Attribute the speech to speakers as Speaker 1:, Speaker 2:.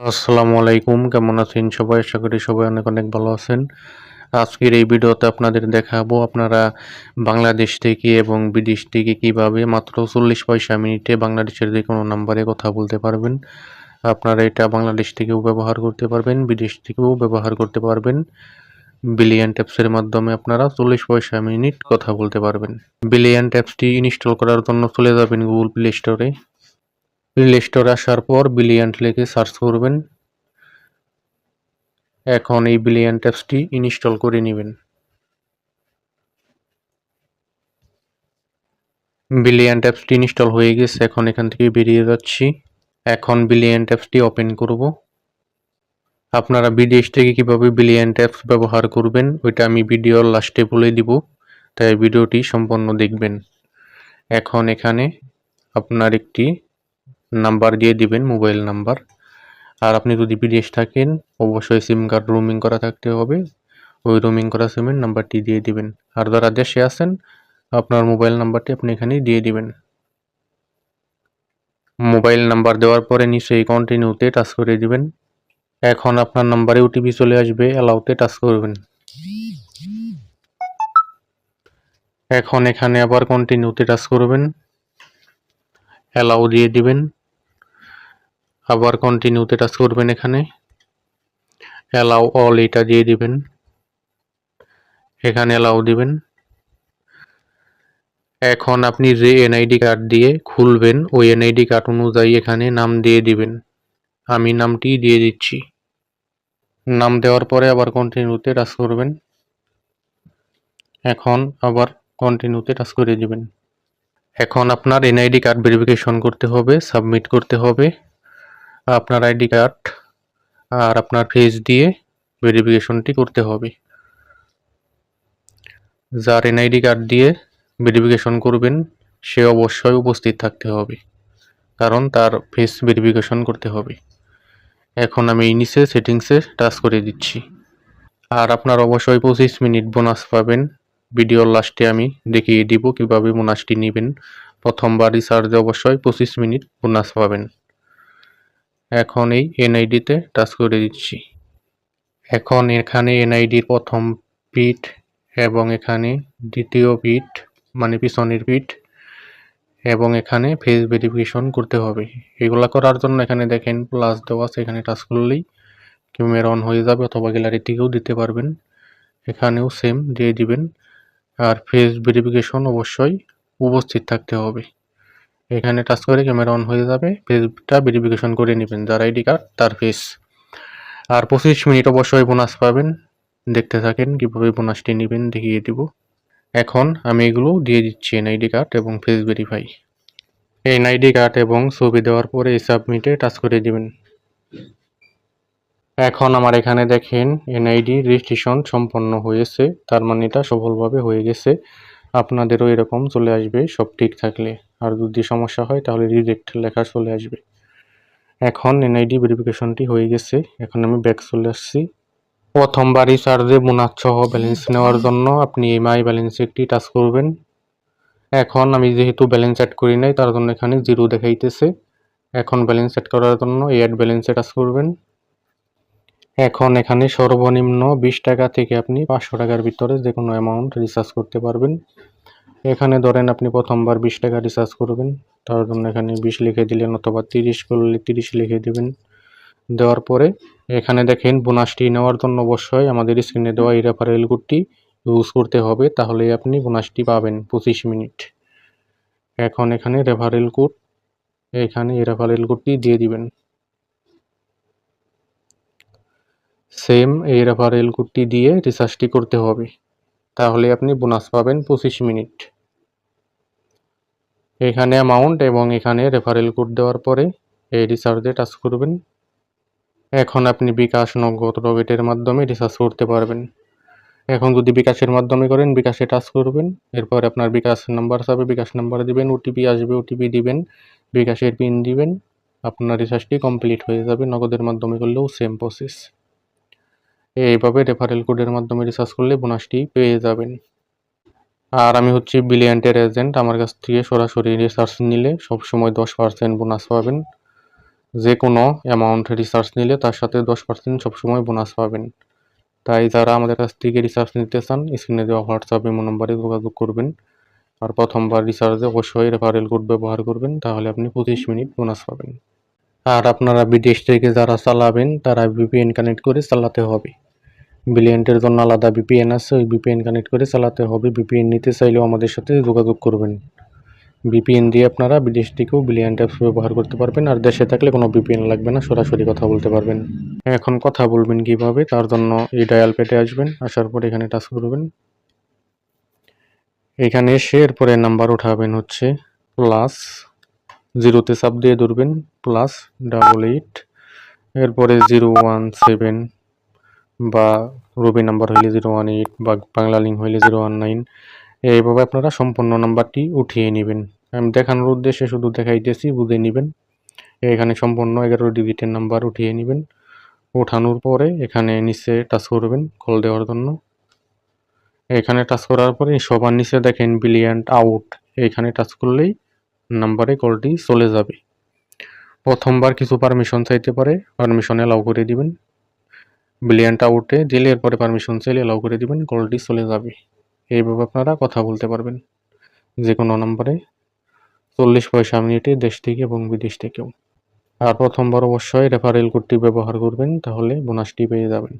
Speaker 1: আসসালামু আলাইকুম, কেমন আছেন সবাই? আশা করি সবাই অনেক অনেক ভালো আছেন। আজকের এই ভিডিওতে আপনাদের দেখাবো আপনারা বাংলাদেশ থেকে এবং বিদেশ থেকে কীভাবে মাত্র চল্লিশ পয়সা মিনিটে বাংলাদেশের যে কোনো নাম্বারে কথা বলতে পারবেন। আপনারা এটা বাংলাদেশ থেকেও ব্যবহার করতে পারবেন, বিদেশ থেকেও ব্যবহার করতে পারবেন। বিলিয়ন ট্যাপসের মাধ্যমে আপনারা চল্লিশ পয়সা মিনিট কথা বলতে পারবেন। বিলিয়ন ট্যাপসটি ইনস্টল করার জন্য চলে যাবেন গুগল প্লে স্টোরে। প্লে স্টোরে আসার পর বিলিয়ন্ট লিখে সার্চ করবেন। এখন এই বিলিয়ন্ট অ্যাপসটি ইনস্টল করে নেবেন। বিলিয়ন্ট অ্যাপসটি ইনস্টল হয়ে গেছে, এখন এখান থেকে বেরিয়ে যাচ্ছি। এখন বিলিয়ন্ট অ্যাপসটি ওপেন করব। আপনারা বিদেশ থেকে কীভাবে বিলিয়ন্ট অ্যাপস ব্যবহার করবেন, ওইটা আমি ভিডিওর লাস্টে বলে দিব। তাই ভিডিওটি সম্পূর্ণ দেখবেন। এখন এখানে আপনার একটি নাম্বার দিয়ে দিবেন, মোবাইল নাম্বার। আর আপনি যদি বিদেশ থাকেন, অবশ্যই সিম কার্ড রোমিং করা থাকতে হবে। ওই রোমিং করা সিমের নাম্বারটি দিয়ে দিবেন। আর যারা দেশে আছেন, আপনার মোবাইল নাম্বারটি আপনি এখানে দিয়ে দিবেন। মোবাইল নাম্বার দেওয়ার পরে নিচে কন্টিনিউতে টাচ করে দিবেন। এখন আপনার নাম্বারে ওটিপি চলে আসবে অ্যালাউতে টাচ করবেন। এখন এখানে আবার কন্টিনিউতে টাচ করবেন। অ্যালাউ দিয়ে দিবেন। আবার কন্টিনিউতে টাচ করবেন এখানে। অ্যালাউ অল এটা দিয়ে দিবেন। এখানে অ্যালাউ দিবেন। এখন আপনি যে এনআইডি কার্ড দিয়ে খুলবেন, ওই এনআইডি কার্ড অনুযায়ী এখানে নাম দিয়ে দিবেন। আমি নামটি দিয়ে দিচ্ছি। নাম দেওয়ার পরে আবার কন্টিনিউতে টাচ করবেন। এখন আবার কন্টিনিউতে টাচ করে দিবেন। এখন আপনার এনআইডি কার্ড ভেরিফিকেশন করতে হবে সাবমিট করতে হবে। আপনার আইডি কার্ড আর আপনার ফেস দিয়ে ভেরিফিকেশনটি করতে হবে। যার এনআইডি কার্ড দিয়ে ভেরিফিকেশন করবেন, সে অবশ্যই উপস্থিত থাকতে হবে, কারণ তার ফেস ভেরিফিকেশন করতে হবে। এখন আমি এই নিচে সেটিংসে টাচ করে দিচ্ছি। আর আপনার অবশ্যই পঁচিশ মিনিট বোনাস পাবেন। ভিডিওর লাস্টে আমি দেখিয়ে দিব কীভাবে বোনাসটি নেবেন। প্রথমবার রিচার্জে অবশ্যই পঁচিশ মিনিট বোনাস পাবেন। এখন এই এনআইডিতে টাচ করে দিচ্ছি। এখন এখানে এনআইডির প্রথম পিট এবং এখানে দ্বিতীয় পিট মানে পিছনের পিট এবং এখানে ফেস ভেরিফিকেশন করতে হবে। এগুলা করার জন্য এখানে দেখেন প্লাস দেওয়া আছে, এখানে টাচ করলেই ক্যামেরা অন হয়ে যাবে অথবা গ্যালারি থেকেও দিতে পারবেন। এখানেও সেম দিয়ে দিবেন। আর ফেস ভেরিফিকেশন অবশ্যই উপস্থিত থাকতে হবে। এখানে টাচ করে ক্যামেরা অন হয়ে যাবে। ফেসটা ভেরিফিকেশন করে নেবেন, যার আইডি কার্ড তার ফেস আর পঁচিশ মিনিট অবশ্যই বোনাস পাবেন। দেখতে থাকেন, কীভাবে বোনাসটি নেবেন, দেখিয়ে দিব। এখন আমি এগুলো দিয়ে দিচ্ছি এনআইডি কার্ড এবং ফেস ভেরিফাই এনআইডি কার্ড এবং ছবি দেওয়ার পরে সাবমিটে টাচ করে দিবেন। এখন আমার এখানে দেখেন এনআইডি রেজিস্ট্রেশন সম্পন্ন হয়েছে। তার মানে এটা সফলভাবে হয়ে গেছে। আপনাদেরও এরকম চলে আসবে, সব ঠিক থাকলে। আর যদি সমস্যা হয়, তাহলে রিজেক্ট লেখা চলে আসবে। এখন এনআইডি ভেরিফিকেশনটি হয়ে গেছে। এখন আমি ব্যাক চলে আসছি। প্রথমবার রিচার্জে বোনাস সহ ব্যালেন্স নেওয়ার জন্য আপনি এই মাই ব্যালেন্সে একটি টাচ করবেন। এখন আমি যেহেতু ব্যালেন্স অ্যাড করি নাই, তার জন্য এখানে জিরো দেখাইতেছে। এখন ব্যালেন্স অ্যাড করার জন্য এই অ্যাড ব্যালেন্সে টাচ করবেন। এখন এখানে সর্বনিম্ন বিশ টাকা থেকে আপনি পাঁচশো টাকার ভিতরে যে কোনো অ্যামাউন্ট রিচার্জ করতে পারবেন। এখানে ধরেন আপনি প্রথমবার বিশ টাকা রিচার্জ করবেন, তার জন্য এখানে বিশ লিখে দিলেন অথবা তিরিশ করলে তিরিশ লিখে দেবেন। দেওয়ার পরে এখানে দেখেন বোনাসটি নেওয়ার জন্য অবশ্যই আমাদের স্ক্রিনে দেওয়া এই রেফারেল কোডটি ইউজ করতে হবে, তাহলে আপনি বোনাসটি পাবেন পঁচিশ মিনিট। এখন এখানে রেফারেল কোড এখানে এই রেফারেল কোডটি দিয়ে দিবেন। সেম এই রেফারেল কোডটি দিয়ে রিচার্জটি করতে হবে, তাহলে আপনি বোনাস পাবেন পঁচিশ মিনিট। এখানে অ্যামাউন্ট এবং এখানে রেফারেল কোড দেওয়ার পরে এই রিচার্জে টাচ করবেন। এখন আপনি বিকাশ নগদ রকেটের মাধ্যমে রিচার্জ করতে পারবেন। এখন যদি বিকাশের মাধ্যমে করেন, বিকাশে টাচ করবেন। এরপর আপনার বিকাশ নাম্বার যাবে বিকাশ নাম্বার দিবেন ওটিপি আসবে ওটিপি দিবেন, বিকাশের পিন দিবেন। আপনার রিচার্জটি কমপ্লিট হয়ে যাবে, নগদের মাধ্যমে করলেও সেম প্রসেস এইভাবে রেফারেল কোডের মাধ্যমে রিচার্জ করলে বোনাসটি পেয়ে যাবেন। আর আমি হচ্ছি বিলিয়ন্টের এজেন্ট আমার কাছ থেকে সরাসরি রিসার্চ নিলে সবসময় দশ পার্সেন্ট বোনাস পাবেন। যে কোনো অ্যামাউন্ট রিসার্চ নিলে তার সাথে দশ পার্সেন্ট সবসময় বোনাস পাবেন। তাই যারা আমাদের কাছ থেকে রিসার্চ নিতে চান স্ক্রিনে দেওয়া হোয়াটসঅ্যাপ ইমো নম্বরে যোগাযোগ করবেন। আর প্রথমবার রিচার্জে অবশ্যই রেফারেল কোড ব্যবহার করবেন, তাহলে আপনি পঁচিশ মিনিট বোনাস পাবেন। আর আপনারা বিদেশ থেকে যারা চালাবেন, তারা ভিপিএন কানেক্ট করে চালাতে হবে। ব্রিলিয়েন্টের জন্য আলাদা বিপিএন আছে, ওই বিপিএন কানেক্ট করে চালাতে হবে। বিপিএন নিতে চাইলেও আমাদের সাথে যোগাযোগ করবেন। বিপিএন দিয়ে আপনারা বিদেশ থেকেও ব্রিলিয়েন্ট অ্যাপস ব্যবহার করতে পারবেন, আর দেশে থাকলে কোনো বিপিএন লাগবে না, সরাসরি কথা বলতে পারবেন। এখন কথা বলবেন কীভাবে, তার জন্য এই ডায়াল পেটে আসবেন, আসার পর এখানে টাচ করবেন। এখানে এসে এরপরে নাম্বার উঠাবেন হচ্ছে প্লাস জিরোতে চাপ দিয়ে ধরবেন প্লাস ডাবল এইট এরপরে জিরো ওয়ান সেভেন বা রবি নাম্বার হইলে জিরো ওয়ান এইট বা বাংলা লিঙ্ক হইলে জিরো ওয়ান নাইন। এইভাবে আপনারা সম্পূর্ণ নাম্বারটি উঠিয়ে নেবেন। আমি দেখানোর উদ্দেশ্যে শুধু দেখাইতেছি, বুঝে নেবেন। এখানে সম্পূর্ণ এগারো ডিজিটের নাম্বার উঠিয়ে নেবেন। ওঠানোর পরে এখানে নিচে টাচ করবেন কল দেওয়ার জন্য। এখানে টাচ করার পরে সবার নিচে দেখেন বিলিয়ান্ট আউট এখানে টাচ করলেই নাম্বারে কলটি চলে যাবে। প্রথমবার কিছু পারমিশন চাইতে পারে পারমিশন অ্যালাউ করে দিবেন। ব্রিলিয়ান্ট আউটে দিলে এরপরে পারমিশন চাইলে অ্যালাউ করে দিবেন কলটি চলে যাবে। এইভাবে আপনারা কথা বলতে পারবেন। যে কোনো নম্বরে চল্লিশ পয়সা মিনিটে দেশ থেকে এবং বিদেশ থেকেও। আর প্রথমবার অবশ্যই রেফারেল কোডটি ব্যবহার করবেন, তাহলে বোনাসটি পেয়ে যাবেন।